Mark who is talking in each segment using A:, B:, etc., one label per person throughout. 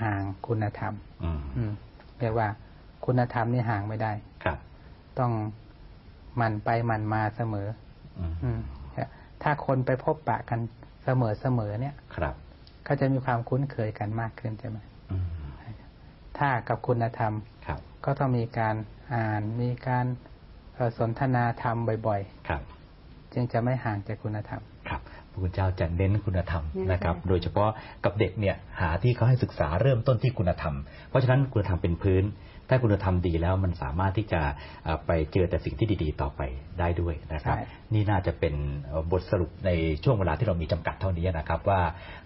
A: ห่างคุณธรรม
B: อืม
A: อืมเรียกว่าคุณธรรมนี่ห่างไม่ได้
B: ครับ
A: ต้องหมันไปหมันมาเสมอ
B: อืม
A: อืมถ้าคนไปพบปะกันเสมอเสมอเนี่ย
B: ครับ
A: ก็จะมีความคุ้นเคยกันมากขึ้นใช่ไหม
B: อืม
A: ถ้ากับคุณธรรม
B: ครับ
A: ก็ต้องมีการอ่านมีการเอ่อสนทนาธรรมบ่อย
B: ครับ
A: ๆจึงจะไม่ห่างจากคุณธรรม
B: ครับ พระคุณเจ้าจะเน้นคุณธรรม
C: เน้น
B: นะครับ
C: คุณธรรม
B: โดยเฉพาะกับเด็กเนี่ยหาที่เขาให้ศึกษาเริ่มต้นที่คุณธรรม เพราะฉะนั้นคุณธรรมเป็นพื้น ถ้าคุณธรรมดีแล้วมันสามารถที่จะเอ่อไปเจอแต่สิ่งที่ดีๆ ต่อไปได้ด้วยนะครับ
A: ใช่
B: นี่น่าจะเป็นเอ่อบทสรุปในช่วงเวลาที่เรามีจำกัดเท่านี้นะครับว่า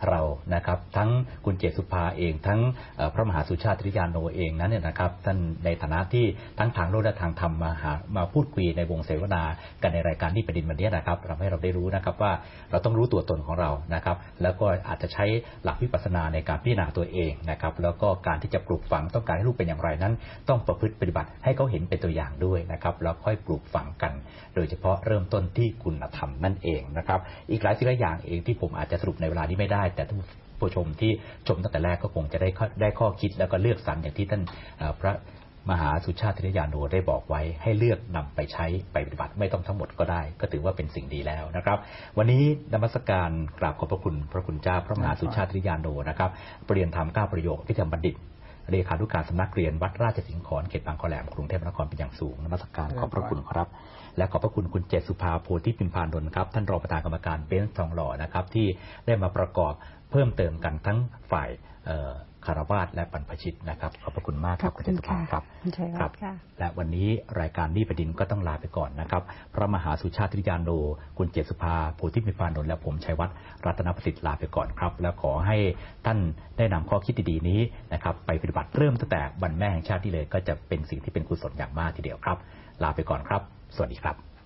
B: เรานะครับทั้งคุณเจษสุภาเอง ทั้งเอ่อพระมหาสุชาติริยานโนเองนั้นเนี่ยนะครับท่านในฐานะที่ทั้งทางโลกและทางธรรมมาหามาพูดคุยในวงเสวนากันในรายการที่ประเด็นวันนี้นะครับทำให้เราได้รู้นะครับว่าเราต้องรู้ตัวตนของเรานะครับ แล้วก็อาจจะใช้หลักวิปัสสนาในการพิจารณาตัวเองนะครับ แล้วก็การที่จะปลูกฝังต้องการให้ลูกเป็นอย่างไรนั้นต้องประพฤติปฏิบัติให้เขาเห็นเป็นตัวอย่างด้วยนะครับแล้วค่อยปลูกฝังกัน โดยเฉพาะเริ่มต้นที่คุณธรรมนั่นเองนะครับอีกหลายสิ่งหลายอย่างเองที่ผมอาจจะสรุปในเวลานี้ไม่ได้ แต่ท่านผู้ชมที่ชมตั้งแต่แรกก็คงจะได้ได้ข้อคิดแล้วก็เลือกสรรอย่างที่ท่านพระมหาสุชาติธิยานโนได้บอกไว้ให้เลือกนำไปใช้ไปปฏิบัติไม่ต้องทั้งหมดก็ได้ ก็ถือว่าเป็นสิ่งดีแล้วนะครับ วันนี้นมัสการกราบขอบพระคุณพระคุณเจ้าพระมหาสุชาติธิยานโนนะครับปรริยนธรรมเก้าประโยคพิธรรมบัณฑิต เลขานุการสำนักเรียนวัดราชสิงห์ขอนเขตบางคอแหลมกรุงเทพมหานครเป็นอย่างสูงนมัสการขอบพระคุณครับ และขอบพระคุณคุณเจษสุภาโพธิพิมพานนท์ครับท่านรองประธานกรรมการเบนซ์ทองหล่อนะครับที่ได้มาประกอบ เพิ่มเติมกันทั้งฝ่ายเอ่อคารวาสและบรรพชิตนะครับ ขอบพระคุณมากครับ
C: ขอบ
B: คุณ
C: คุ
B: เจษ
C: ณ
B: สุภา
C: ค่ะ
B: ครับ
C: คุณชัย
B: ค
C: วั
B: รั
C: ฒน์ค่ะ
B: และวันนี้รายการนี้ประดินก็ต้องลาไปก่อนนะครับ พระมหาสุชาติริยานโนคุณเจษสุภาโพธิมิพานนท์และผมชัยวัฒน์รัตนประสิทธิ์ลาไปก่อนครับ แล้วขอให้ท่านได้นำข้อคิดดีๆนี้นะครับ ไปปฏิบัติเริ่มตั้งแต่วันแม่แห่งชาติที่เลย ก็จะเป็นสิ่งที่เป็นกุศลอย่างมากทีเดียวครับ ลาไปก่อนครับ สวัสดีครับ